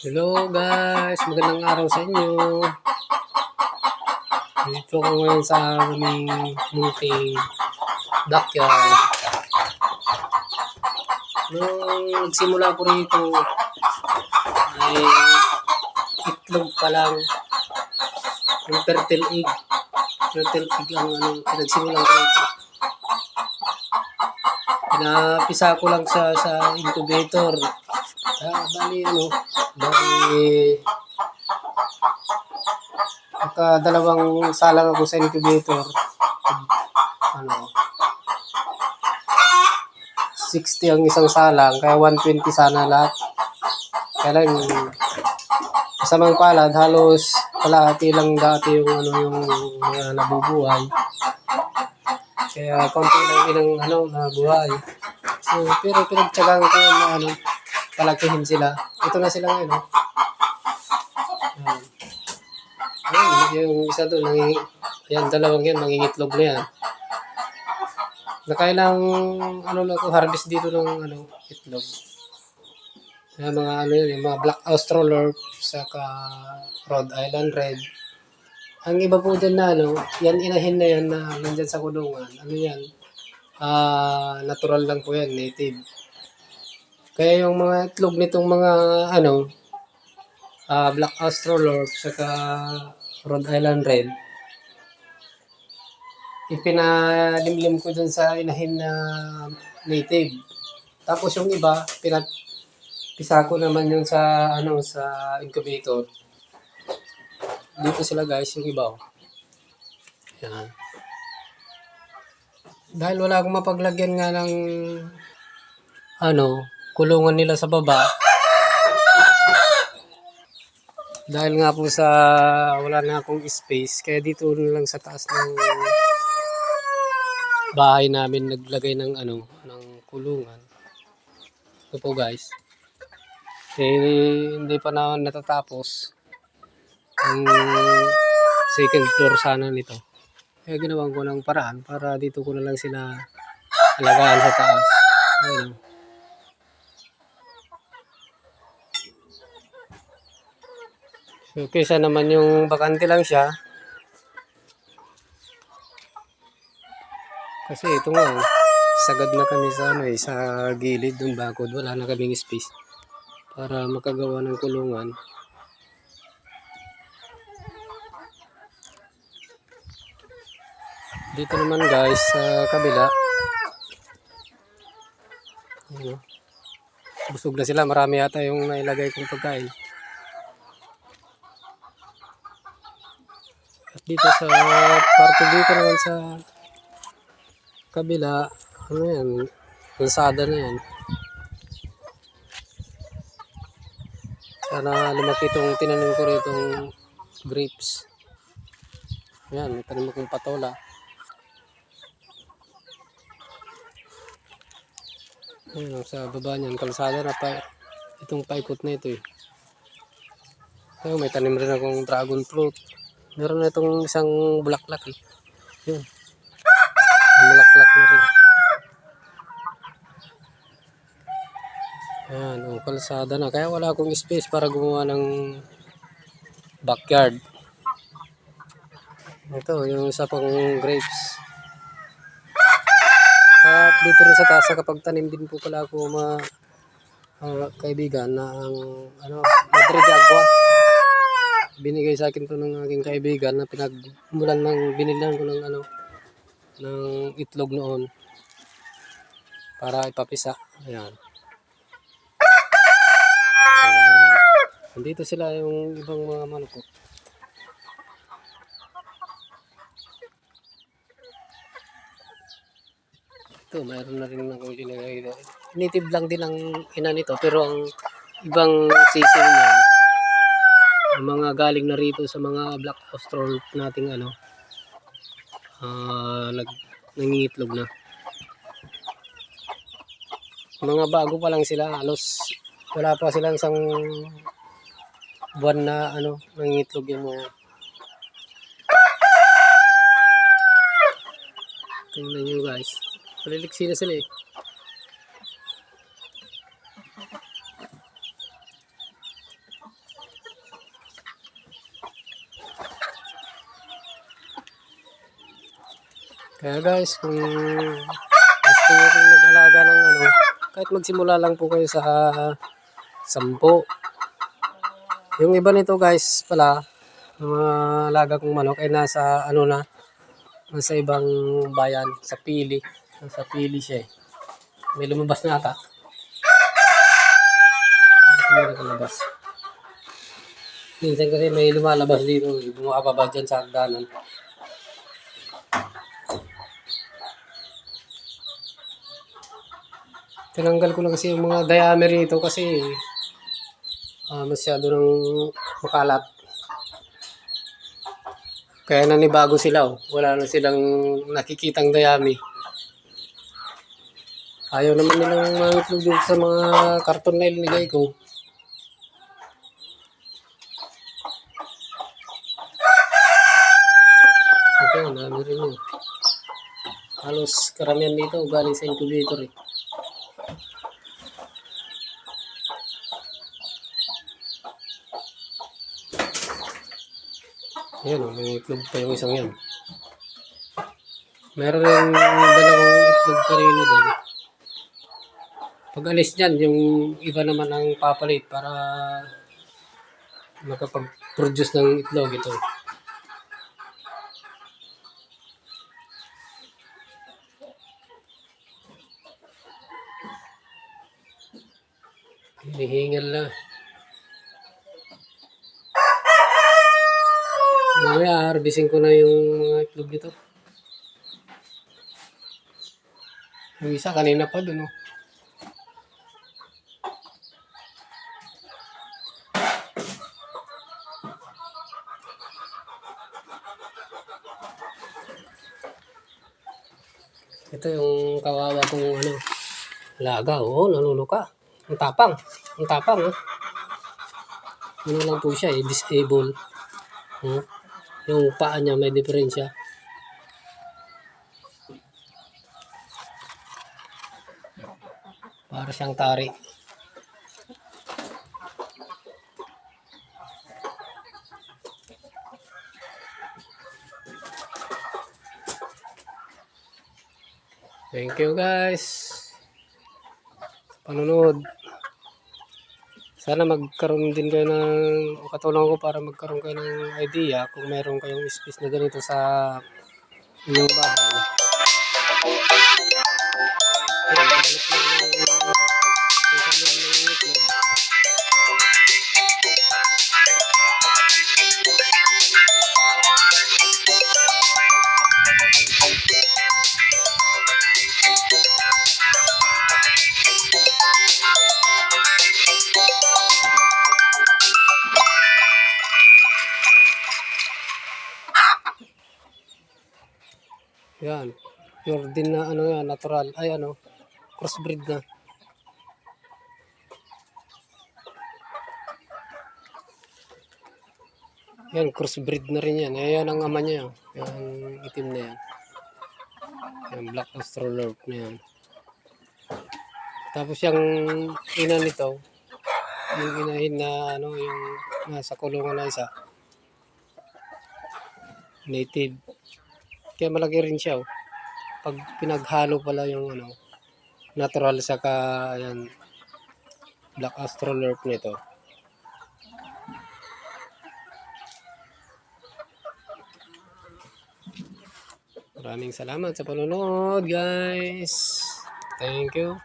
Hello guys, magandang araw sa inyo. Dito ako ngayon sa aming munting backyard. Nung nagsimula ko rito, ay itlog pa lang. Yung fertile egg. Fertile egg ang ano, pinagsimulan ko rito. Pinapisa ko lang sa sa incubator. Ah, bali ano, bali Naka dalawang salang ako sa incubator. Ano, 60 ang isang salang, kaya 120 sana lahat. Kaya lang, kasamang palad, halos kalahati lang dati yung ano yung mga nabubuhay. Kaya konti lang din ang ano, nabuhay. So, pero pinagtsagaan ko yun na ano, palakihin sila. Ito na sila ngayon, oh. Ayan. Ayun, yung isa doon, nangingi, yan, dalawang yan, mangingitlog na yan. Nakailang, ano lang ko, harvest dito ng, ano, itlog. Yung mga, ano yun, yung mga black australorp, saka Rhode Island Red. Ang iba po dyan na, ano, yan, inahin na yan na nandyan sa kulungan. Ano yan? Ah, natural lang po yan, native. Kaya yung mga itlog nitong mga, ano, ah Black Astrolorp, saka Rhode Island Red. Ipinalimlim ko dun sa inahin na native. Tapos yung iba, pinapisa ko naman yung sa, ano, sa incubator. Dito sila guys, yung iba. Oh. Yan. Dahil wala akong mapaglagyan nga ng, ano, kulungan nila sa baba. Dahil nga po sa wala na akong space, kaya dito lang sa taas ng bahay namin naglagay ng ano, ng kulungan. Ito po guys. Eh, hindi pa na natatapos ang second floor sana nito. Kaya ginawan ko ng paraan para dito ko na lang sila alagaan sa taas. Ayun. So, kaysa naman yung bakante lang siya. Kasi ito nga, oh, sagad na kami sa ano eh, sa gilid ng bakod. Wala na kaming space para makagawa ng kulungan. Dito naman guys, sa kabila. Ano, busog na sila. Marami yata yung nailagay kong pagkain. Dito sa parte dito naman sa kabila, ano yan, kalsada na yan. Sana lumaki itong tinanim ko rito grapes. Yan, may tanim akong patola. Ayun, sa baba niyan, kalsada na pa, itong paikot na ito eh. Ayun, may tanim rin akong dragon fruit. Meron na itong isang bulaklak eh. Yun. Ang bulaklak na rin. Ayan, oh, kalsada na. Kaya wala akong space para gumawa ng backyard. Ito, yung isa pang grapes. At dito rin sa taas, kapag tanim din po pala ako mga ah, kaibigan na ang ano, Madrid Agua binigay sa akin to ng aking kaibigan na pinagmulan ng binilan ko ng ano ng itlog noon para ipapisa. Ayan. Nandito sila yung ibang mga manok ko. Ito mayroon na rin ako ilagay native lang din ang ina nito pero ang ibang niyan ang mga galing na rito sa mga black australorp nating ano. Ah nag nangingitlog na. Mga bago pa lang sila halos wala pa silang isang buwan na ano nangingitlog yung mga. Tingnan nyo guys. Maliliksi na sila eh Kaya guys, kung gusto nyo rin mag-alaga ng ano, kahit magsimula lang po kayo sa sampo. Yung iba nito guys pala, mga alaga kong manok ay nasa ano na, nasa ibang bayan, sa Pili. Nasa Pili siya eh. May lumabas na ata. May lumabas. Minsan kasi may lumalabas dito, bumababa dyan sa hagdanan. Tinanggal ko na kasi yung mga diameter nito kasi ah, masyado nang makalat. Kaya nanibago sila oh. Wala na silang nakikitang dayami. Ayaw naman nilang mangitlog sa mga karton na ilinigay ko. Ang dami rin yun. Halos karamihan dito galing sa incubator eh. Yan, oh, may itlog pa yung isang yan. Meron rin dalawang itlog pa rin doon. Pag alis niyan, yung iba naman ang papalit para makapag-produce ng itlog ito. Hinihingal na. Mamaya, harvesting ko na yung mga itlog nito. Yung isa kanina pa dun, oh. Ito yung kawawa kong ano, laga. Oo, nanuno ka. Ang tapang. Ang tapang, ha. Ano lang po siya, eh, disable. Hmm? Yung paa niya may diferensya. Para siyang tari. Thank you guys. sa Panunod. Sana magkaroon din kayo ng katulong ko para magkaroon kayo ng idea kung meron kayong space na ganito sa inyong bahay. Ayan, Yan. Pure din na ano yan, natural. Ay ano, crossbreed na. Yan, crossbreed na rin yan. Ayan ang ama niya. Yung itim na yan. Yung black astrolorp na yan. Tapos yung ina nito, yung inahin na ano, yung nasa kulungan na isa. Native. Kaya malaki rin siya. Oh. Pag pinaghalo pala yung ano, natural saka ayan, black astrolorp nito. Maraming salamat sa panonood, guys. Thank you.